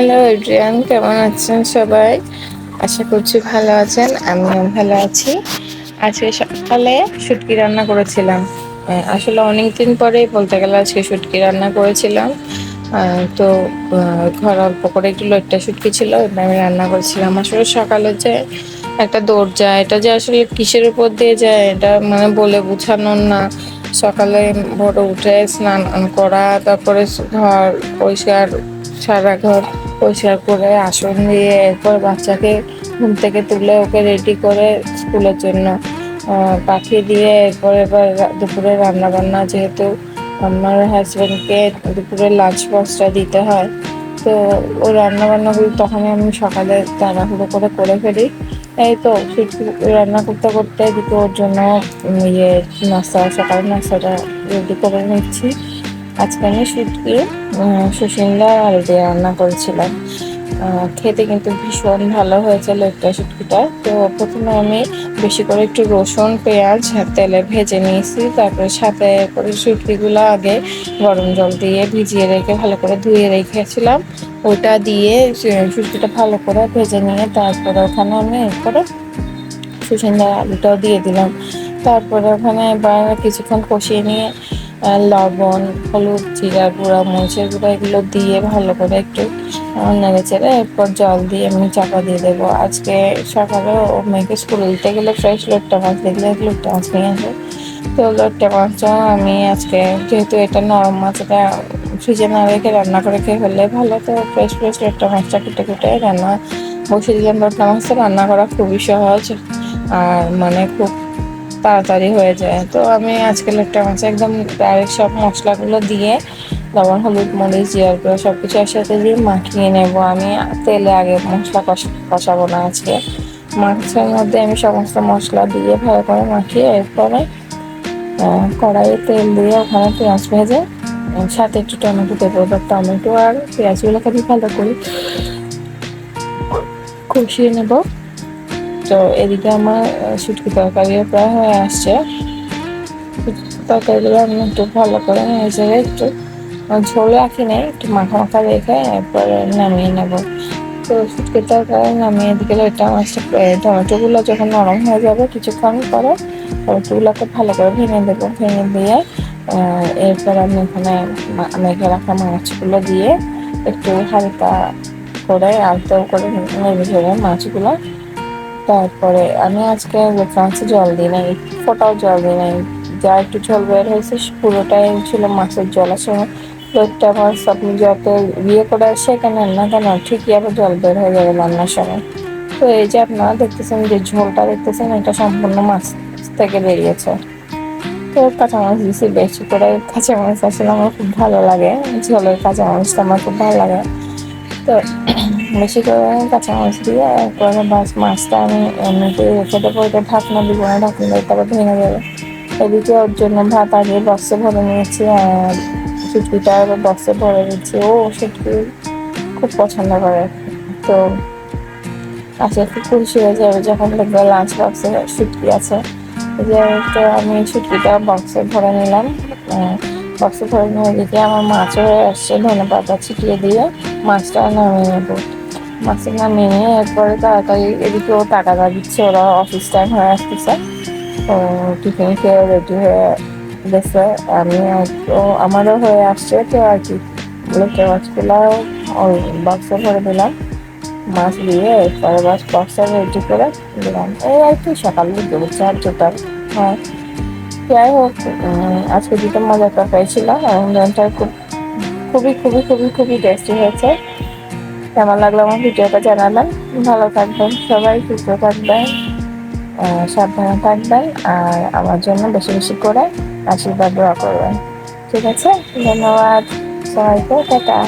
Hello Adrian কেমন আছেন সবাই? আশা করছি ভালো আছেন, আমিও ভালো আছি। আজকে সকালে শুটকি রান্না করেছিলাম। আসলে অনেক দিন পরে বলতে গেলে আজকে শুটকি রান্না করেছিলাম। তো ঘর অল্প করে একটু লইট্টা শুটকি ছিল ওটা আমি রান্না করেছিলাম। আসলে সকালে যে একটা যায় এটা যে আসলে কিসের উপর দিয়ে যায়, এটা মানে বলে বোঝানোর না। সকালে ভোরে উঠে স্নান করা, তারপরে ঘর পরিষ্কার, সারা ঘর পরিষ্কার করে আসন দিয়ে এরপর বাচ্চাকে ঘুম থেকে তুলে ওকে রেডি করে স্কুলের জন্য। পাঠিয়ে দিয়ে এরপর এবার দুপুরে রান্না বান্না যেহেতু আমার হাজব্যান্ডকে দুপুরে লাঞ্চ বক্সটা দিতে হয়, তো ও রান্না বান্নাগুলো তখনই আমি সকালে তাড়াহুড়ো করে করে ফেলি। এই তো রান্না করতে করতে এদিকে ওর জন্য ইয়ে নাস্তা, সকালের নাস্তাটা রেডি করে নিচ্ছি। আজকে আমি শুটকি সুশীলা আলু দিয়ে রান্না করেছিলাম। খেতে কিন্তু ভীষণ ভালো হয়েছিল একটা শুটকিটা। তো প্রথমে আমি বেশি করে একটু রসুন, পেঁয়াজ, তেলে ভেজে নিয়েছি। তারপরে সাথে করে শুটকিগুলো আগে গরম জল দিয়ে ভিজিয়ে রেখে ভালো করে ধুয়ে রেখেছিলাম। ওটা দিয়ে শুটকিটা ভালো করে ভেজে নিয়ে তারপরে ওখানে আমি এরপরে সুসেন্দার আলুটাও দিয়ে দিলাম। তারপরে ওখানে এবার কিছুক্ষণ কষিয়ে নিয়ে লবণ, হলুদ, জিরা গুঁড়া, মরিচের গুঁড়া এগুলো দিয়ে ভালো করে একটু নেড়ে চেড়ে এরপর জল দিয়ে আমি চাপা দিয়ে দেবো। আজকে সকালে ও মেয়েকে স্কুল দিতে গেলে ফ্রেশ লোটটা মাছ দেখলে লোটটা মাছ নিয়ে আসে তো লোটটা মাছটা আমি আজকে যেহেতু এটা নরম মাছ, এটা ফ্রিজে না রেখে রান্না করে খেয়ে ফেললে ভালো। তো ফ্রেশ ফ্রেশ লোটটা মাছটা কুটে কুটে রান্না বসে দিলাম। লোটটা মাছটা রান্না করা খুবই সহজ, আর মানে খুব তাড়াতাড়ি হয়ে যায়। তো আমি আজকে লোটটা মাছ একদম ডাইরেক্ট সব মশলাগুলো দিয়ে, লবণ, হলুদ, মরিচ জিয়ার গুঁড়ো সব কিছু একসাথে দিয়ে মাখিয়ে নেব। আমি তেলে আগে মশলা কষ- কষাবো না আজকে। মাছের মধ্যে আমি সমস্ত মশলা দিয়ে ভালো করে মাখিয়ে এরপরে কড়াইয়ে তেল দিয়ে ওখানে পেঁয়াজ ভেজে সাথে একটু টমেটো দেবো টমেটো আর পেঁয়াজগুলোকে আমি ভালো করে কষিয়ে নেব। তো এদিকে আমার শুটকি তরকারিও প্রায় হয়ে আসছে। তরকারিগুলো আমি একটু ভালো করে নেড়ে একটু আহ, ঝোল রাখি নেই একটু মাখা মাখা রেখে এরপরে নামিয়ে নেব। তো শুটকি তরকারি নামিয়ে এদিকে এটা মাছটা টমেটোগুলো যখন নরম হয়ে যাবে কিছুক্ষণ পরে টমেটোগুলোকে ভালো করে ভেঙে দেবো। ভেঙে দিয়ে এরপর আমি এখানে মা- মেখে রাখা মাছগুলো দিয়ে একটু হালকা করে আলতো করে নেড়ে ঝেড়ে মাছগুলো তারপরে আমি আজকে রেফারেন্সে জল দিই নাই, ফোটাও জল দিই নাই। যা একটু জল বের হয়েছে পুরোটাই ছিল মাছের জল। আসলে লোকটা মাছ আপনি যত ইয়ে করে সেখানে না কেন, ঠিকই আবার জল বের হয়ে যাবে রান্নার সময়। তো এই যে আপনারা দেখতেছেন যে ঝোলটা দেখতেছেন, এটা সম্পূর্ণ মাছ থেকে বেরিয়েছে। তো কাঁচামরিচ দিয়েছি বেশি করে কাঁচামরিচ আসলে আমার খুব ভালো লাগে। ঝোলের কাঁচামরিচটা আমার খুব ভালো লাগে। তো বেশি করে কাঁচামরিচ দিয়ে এরপরে মাছ মাছটা আমি এমনিতে রেখে দেবো এটা ঢাকনা দিব না, ঢাকনা দিয়ে তারপর ভেঙে যাবে এদিকে ওর জন্য ভাত আগে বক্সে ভরে নিয়েছি আর সুটকিটা বক্সে ভরে দিচ্ছি ও সুটকি খুব পছন্দ করে। তো আজকে খুব খুশি হয়ে যাবে যখন দেখবে লাঞ্চ বক্সে সুটকি আছে। যে তো আমি সুটকিটা বক্সে ভরে নিলাম। বক্সে ভরে নিয়ে এদিকে আমার মাছও হয়ে আসছে। ধনে ছিটিয়ে দিয়ে মাছটা নামিয়ে নেব। মাছটা নামিয়ে নিয়ে এরপরে তাড়াতাড়ি এদিকে ও টাকা দিচ্ছে, ওরা অফিস টাইম হয়ে আসতেছে। তো টিফিন খেয়ে রেডি হয়ে গেছে। আমি আমারও হয়ে আসছে তো আর কি। লোকের মাছগুলো বক্সে ভরে দিলাম। মাছ দিয়ে এরপরে বাস বক্সে রেডি করে দিলাম। এই আর কি সকালে দেবো চার জোটার হ্যাঁ। যাই হোক আজকে দুটো মজার তরকারি ছিল রান্নাটা খুব খুবই খুবই খুবই খুবই টেস্টি হয়েছে। কেমন লাগল আমার ভিডিওটা জানাবেন। ভালো থাকবেন সবাই, সুস্থ থাকবেন সাবধানে থাকবেন আর আমার জন্য বেশি বেশি করে আশীর্বাদ দোয়া করবেন। ঠিক আছে? ধন্যবাদ। সবাইকে, টাটা।